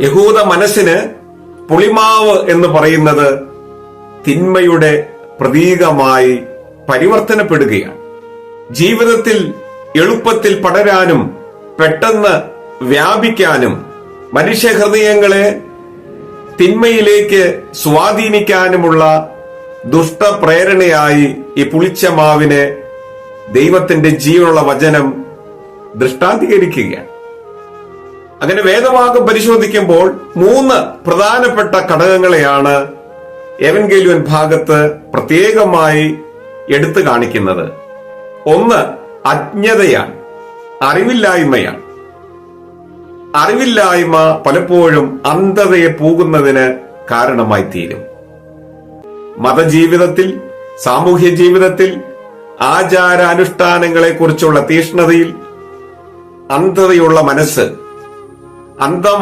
യഹൂദ മനസ്സിന് പുളിമാവ് എന്ന് പറയുന്നത് തിന്മയുടെ പ്രതീകമായി പരിവർത്തനപ്പെടുകയാണ്. ജീവിതത്തിൽ എളുപ്പത്തിൽ പടരാനും പെട്ടെന്ന് വ്യാപിക്കാനും മനുഷ്യഹൃദയങ്ങളെ തിന്മയിലേക്ക് സ്വാധീനിക്കാനുമുള്ള ദുഷ്ടപ്രേരണയായി ഈ പുളിച്ച മാവിനെ ദൈവത്തിന്റെ ജീവനുള്ള വചനം ദൃഷ്ടാന്തീകരിക്കുകയാണ്. അങ്ങനെ വേദഭാഗം പരിശോധിക്കുമ്പോൾ മൂന്ന് പ്രധാനപ്പെട്ട ഘടകങ്ങളെയാണ് എവൻഗേലുവൻ ഭാഗത്ത് പ്രത്യേകമായി എടുത്തു കാണിക്കുന്നത്. ഒന്ന് അജ്ഞതയാണ് അറിവില്ലായ്മയാണ്. അറിവില്ലായ്മ പലപ്പോഴും അന്ധതയെ പോകുന്നതിന് കാരണമായി തീരും. മതജീവിതത്തിൽ സാമൂഹ്യ ജീവിതത്തിൽ ആചാര അനുഷ്ഠാനങ്ങളെ കുറിച്ചുള്ള തീഷ്ണതയിൽ അന്ധതയുള്ള മനസ്സ് அந்த